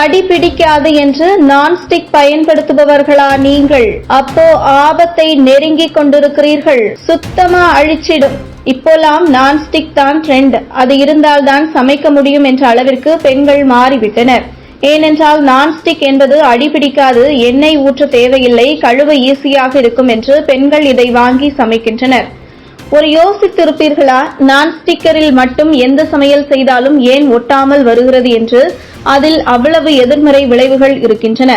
அடி பிடிக்காது என்று நான்ஸ்டிக் பயன்படுத்துபவர்களா நீங்கள்? அப்போ ஆபத்தை நெருங்கிக் கொண்டிருக்கிறீர்கள். சுத்தமா அழிச்சிடும். இப்போலாம் நான்ஸ்டிக் தான் ட்ரெண்ட் அது இருந்தால்தான் சமைக்க முடியும் என்ற அளவிற்கு பெண்கள் மாறிவிட்டனர். ஏனென்றால் நான்ஸ்டிக் என்பது அடிபிடிக்காது எண்ணெய் ஊற்ற தேவையில்லை கழுவ ஈஸியாக இருக்கும் என்று பெண்கள் இதை வாங்கி சமைக்கின்றனர். ஒரு யோசித்திருப்பீர்களா நான் ஸ்டிக்கரில் மட்டும் எந்த சமையல் செய்தாலும் ஏன் ஒட்டாமல் வருகிறது என்று? அதில் அவ்வளவு எதிர்மறை விளைவுகள் இருக்கின்றன.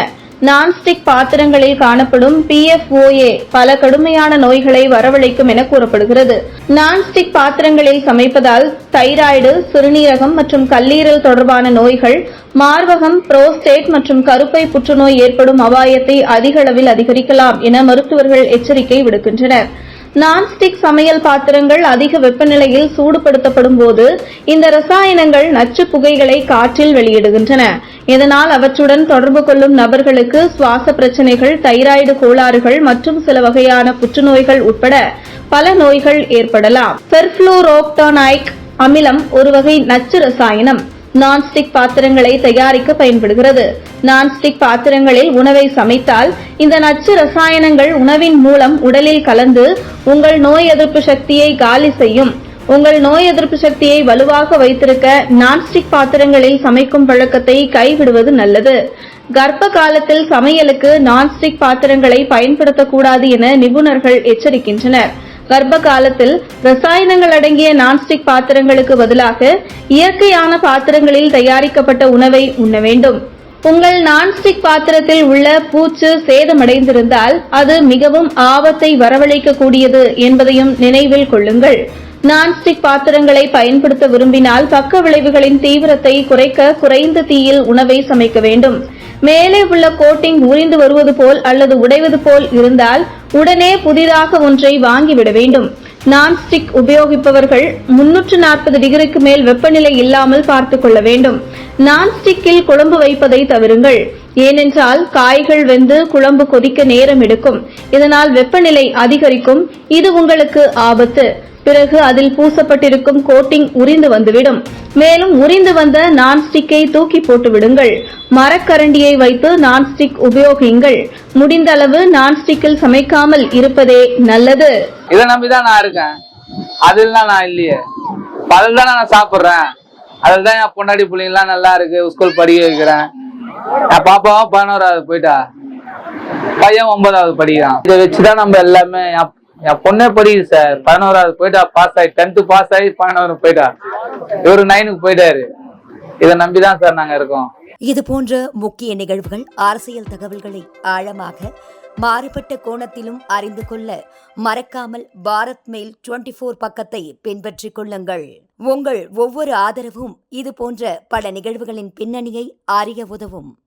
நான்ஸ்டிக் பாத்திரங்களில் காணப்படும் PFOA பல கடுமையான நோய்களை வரவழைக்கும் என கூறப்படுகிறது. நான்ஸ்டிக் பாத்திரங்களில் சமைப்பதால் தைராய்டு சிறுநீரகம் மற்றும் கல்லீரல் தொடர்பான நோய்கள் மார்பகம் புரோஸ்டேட் மற்றும் கருப்பை புற்றுநோய் ஏற்படும் அபாயத்தை அதிக அளவில் அதிகரிக்கலாம் என மருத்துவர்கள் எச்சரிக்கை விடுக்கின்றனர். நான்ஸ்டிக் சமையல் பாத்திரங்கள் அதிக வெப்பநிலையில் சூடுபடுத்தப்படும் போது இந்த ரசாயனங்கள் நச்சு புகைகளை காற்றில் வெளியிடுகின்றன. இதனால் அவற்றுடன் தொடர்பு கொள்ளும் நபர்களுக்கு சுவாச பிரச்சனைகள் தைராய்டு கோளாறுகள் மற்றும் சில வகையான புற்றுநோய்கள் உட்பட பல நோய்கள் ஏற்படலாம். பெர்ஃப்ளூரோக்டானைக் அமிலம் ஒரு வகை நச்சு ரசாயனம். நான்ஸ்டிக் பாத்திரங்களை தயாரிக்க பயன்படுகிறது. நான்ஸ்டிக் பாத்திரங்களில் உணவை சமைத்தால் இந்த நச்சு ரசாயனங்கள் உணவின் மூலம் உடலில் கலந்து உங்கள் நோய் எதிர்ப்பு சக்தியை காலி செய்யும். உங்கள் நோய் எதிர்ப்பு சக்தியை வலுவாக வைத்திருக்க நான்ஸ்டிக் பாத்திரங்களில் சமைக்கும் பழக்கத்தை கைவிடுவது நல்லது. கர்ப்ப காலத்தில் சமையலுக்கு நான்ஸ்டிக் பாத்திரங்களை பயன்படுத்தக்கூடாது என நிபுணர்கள் எச்சரிக்கின்றனர். கர்ப்ப காலத்தில் ரசாயனங்கள் அடங்கிய நான்ஸ்டிக் பாத்திரங்களுக்கு பதிலாக இயற்கையான பாத்திரங்களில் தயாரிக்கப்பட்ட உணவை உண்ண வேண்டும். உங்கள் நான்ஸ்டிக் பாத்திரத்தில் உள்ள பூச்சு சேதமடைந்திருந்தால் அது மிகவும் ஆபத்தை வரவழைக்கக்கூடியது என்பதையும் நினைவில் கொள்ளுங்கள். நான்ஸ்டிக் பாத்திரங்களை பயன்படுத்த விரும்பினால் பக்க விளைவுகளின் தீவிரத்தை குறைக்க குறைந்த தீயில் உணவை சமைக்க வேண்டும். மேலே உள்ள கோட்டிங் உறிந்து வருவது போல் அல்லது உடைவது போல் இருந்தால் உடனே புதிதாக ஒன்றை வாங்கிவிட வேண்டும். நான்ஸ்டிக் உபயோகிப்பவர்கள் முன்னூற்று நாற்பது டிகிரிக்கு மேல் வெப்பநிலை இல்லாமல் பார்த்துக் கொள்ள வேண்டும். நான்ஸ்டிக்கில் குழம்பு வைப்பதை தவிருங்கள். ஏனென்றால் காய்கள் வெந்து குழம்பு கொதிக்க நேரம் எடுக்கும். இதனால் வெப்பநிலை அதிகரிக்கும். இது உங்களுக்கு ஆபத்து. பிறகு அதில் பூசப்பட்டிருக்கும் கோட்டிங் உறிந்து வந்துவிடும். மேலும் உறிந்து வந்த நான்ஸ்டிக்கை தூக்கி போட்டு விடுங்கள் மரக்கரண்டியை வைத்து நான்ஸ்டிக் உபயோகியுங்கள். முடிந்த அளவு நான்ஸ்டிக்கில் சமைக்காமல் இருப்பதே நல்லது. இதை நம்பிதான் நான் இருக்கேன். அதில் தான் நான் இல்லையே. அதில் தான் நான் சாப்பிட்றேன். அதில் தான் என் பொண்டாடி பிள்ளைங்களாம் நல்லா இருக்கு. ஸ்கூல் படிக்க வைக்கிறேன். என் பாப்பாவும் பதினோராவது போயிட்டா. பையன் ஒன்பதாவது படிக்கிறான். இதை வச்சுதான் நம்ம எல்லாமே என் பொண்ணே படிக்குது சார். பதினோராவது போயிட்டா பாஸ் ஆகி டென்த்து பாஸ் ஆகி பதினோரு போயிட்டா. இவரு நைனுக்கு போயிட்டாரு. இதை நம்பிதான் சார் நாங்க இருக்கோம். இது போன்ற முக்கிய நிகழ்வுகள் அரசியல் தகவல்களை ஆழமாக மாறுபட்ட கோணத்திலும் அறிந்து கொள்ள மறக்காமல் பாரத் மெயில் 24 ஃபோர் பக்கத்தை பின்பற்றிக் கொள்ளுங்கள். உங்கள் ஒவ்வொரு ஆதரவும் இது போன்ற பல நிகழ்வுகளின் பின்னணியை அறிய உதவும்.